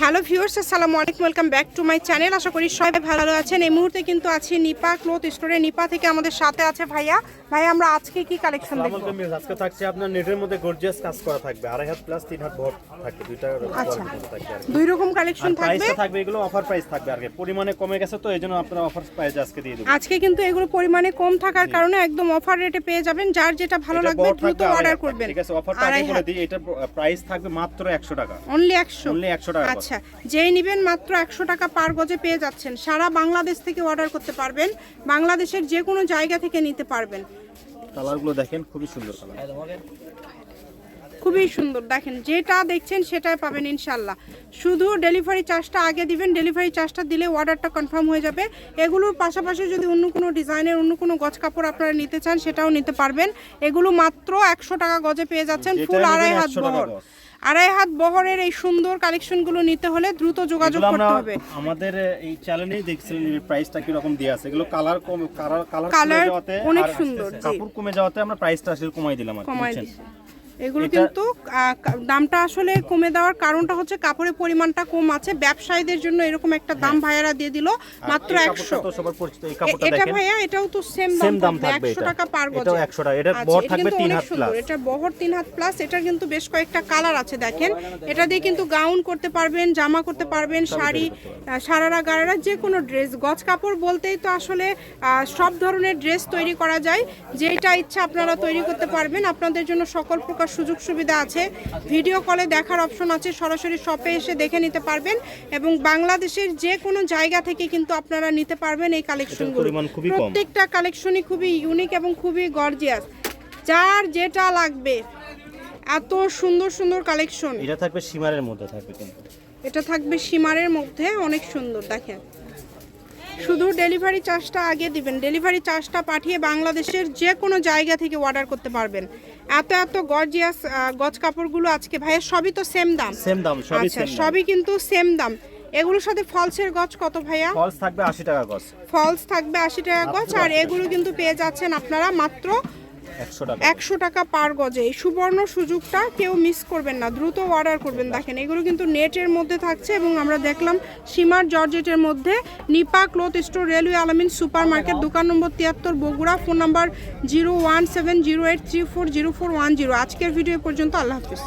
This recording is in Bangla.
হ্যালো ভিউয়ার্স আসসালামু আলাইকুম welcome back to my channel. আশা করি সবাই ভালো আছেন। এই মুহূর্তে কিন্তু আছি নিপা ক্লোথ স্টোরে। নিপা থেকে আমাদের সাথে আছে ভাইয়া। ভাইয়া আমরা আজকে কি কালেকশন দেখব? আজকে থাকছে আপনার নেটের মধ্যে গর্জিয়াস কাজ করা থাকবে। আড়াই হাত প্লাস তিন হাত ভর থাকবে দুইটা আচ্ছা। থাকবে আর কি। দুই রকম কালেকশন থাকবে? প্রাইসটা থাকবে এগুলো অফার প্রাইস থাকবে কি। পরিমাণে কমে গেছে তো এই জন্য আপনারা অফার প্রাইস আজকে দিয়ে দেবো আজকে কিন্তু এগুলো পরিমাণে কম থাকার কারণে একদম অফার রেটে পেয়ে যাবেন। যার যেটা ভালো লাগবে দ্রুত অর্ডার করবেন। ঠিক আছে অফারটা আগে বলে দিই এটা প্রাইস থাকবে মাত্র 100 টাকা। অনলি একশো। অনলি 100 টাকা। করে। আচ্ছা যেই নেবেন মাত্র একশো টাকা পার গজে পেয়ে যাচ্ছেন। সারা বাংলাদেশ থেকে অর্ডার করতে পারবেন। বাংলাদেশের যে কোনো জায়গা থেকে নিতে পারবেন। কালারগুলো দেখেন খুবই সুন্দর কালার। খুবই সুন্দর। দেখেন যেটা দেখছেন সেটাই পাবেন ইনশাল্লাহ। শুধু ডেলিভারি চার্জটা আগে দিবেন। ডেলিভারি চার্জটা দিলে অর্ডারটা কনফার্ম হয়ে যাবে। এগুলোর পাশাপাশি যদি অন্য কোনো ডিজাইনের অন্য কোনো গজ কাপড় আপনারা নিতে চান সেটাও নিতে পারবেন। এগুলো মাত্র একশো টাকা গজে পেয়ে যাচ্ছেন। ফুল আড়াই হাত বহর। আড়াই হাত বহরের এই সুন্দর কালেকশনগুলো নিতে হলে দ্রুত যোগাযোগ করতে হবে। আমাদের এই চ্যানেলেই দেখছিলেন প্রাইসটা কি রকম দেয়া আছে। এগুলো কালার কম কালার কালার অনেক সুন্দর। কাপড় কমে যাওয়াতে আমরা প্রাইসটা আসলে কমাই দিলাম আর কমাই এগুলো কিন্তু দামটা আসলে কমে দেওয়ার কারণটা হচ্ছে কাপড়ের পরিমাণটা কম আছে। ব্যবসায়ীদের জন্য এরকম একটা দাম ভাইয়ারা দিয়ে দিল মাত্র একশো। এটা ভাইয়া এটাও তো সেম দাম থাকবে একশো টাকা পার গজে। এটাও 100 টাকা। এটার আচ্ছা, বহর এটা থাকবে কিন্তু 3 অনেক হাত প্লাস এটা বহর তিন হাত প্লাস এটার কিন্তু বেশ কয়েকটা কালার আছে দেখেন। এটা দিয়ে কিন্তু গাউন করতে পারবেন জামা করতে পারবেন শাড়ি সারারা গারারা যে কোনো ড্রেস গজ কাপড় বলতেই তো আসলে আহ, সব ধরনের ড্রেস তৈরি করা যায়। যেটা ইচ্ছা আপনারা তৈরি করতে পারবেন। আপনাদের জন্য সকল প্রকার সুযোগ সুবিধা আছে। ভিডিও কলে দেখার অপশন আছে সরাসরি শপে এসে দেখে নিতে পারবেন এবং বাংলাদেশের যে কোনো জায়গা থেকে কিন্তু আপনারা নিতে পারবেন এই কালেকশনগুলো। প্রত্যেকটা কালেকশনই খুবই ইউনিক এবং খুবই গর্জিয়াস যার যেটা লাগবে এত সুন্দর সুন্দর কালেকশন এটা থাকবে সীমারের মধ্যে থাকবে কিন্তু। এটা থাকবে সীমারের মধ্যে অনেক সুন্দর দেখেন। শুধু ডেলিভারি চার্জটা আগে দিবেন। ডেলিভারি চার্জটা পাঠিয়ে বাংলাদেশের যে কোনো জায়গা থেকে অর্ডার করতে পারবেন। এত এত গর্জিয়াস গজ কাপড়গুলো আজকে ভাইয়ের সবই তো সেম দাম। সেম দাম সবই আচ্ছা সবই কিন্তু সেম দাম। এগুলোর সাথে ফলসের গজ কত ভাইয়া? ফলস থাকবে 80 টাকা গজ। ফলস থাকবে আশি টাকা গজ আর এগুলো কিন্তু পেয়ে যাচ্ছেন আপনারা মাত্র 100 টাকা একশো টাকা পার গজে। এই সুবর্ণ সুযোগটা কেউ মিস করবেন না। দ্রুত অর্ডার করবেন। দেখেন, এগুলো কিন্তু নেটের মধ্যে থাকছে এবং আমরা দেখলাম সীমার জর্জেটের মধ্যে Nipa cloth store, railway Alamin super market দোকান নম্বর তিয়াত্তর, Bogura, phone number zero one seven zero eight three four zero four one zero. আজকের ভিডিও পর্যন্ত আল্লাহ হাফিজ।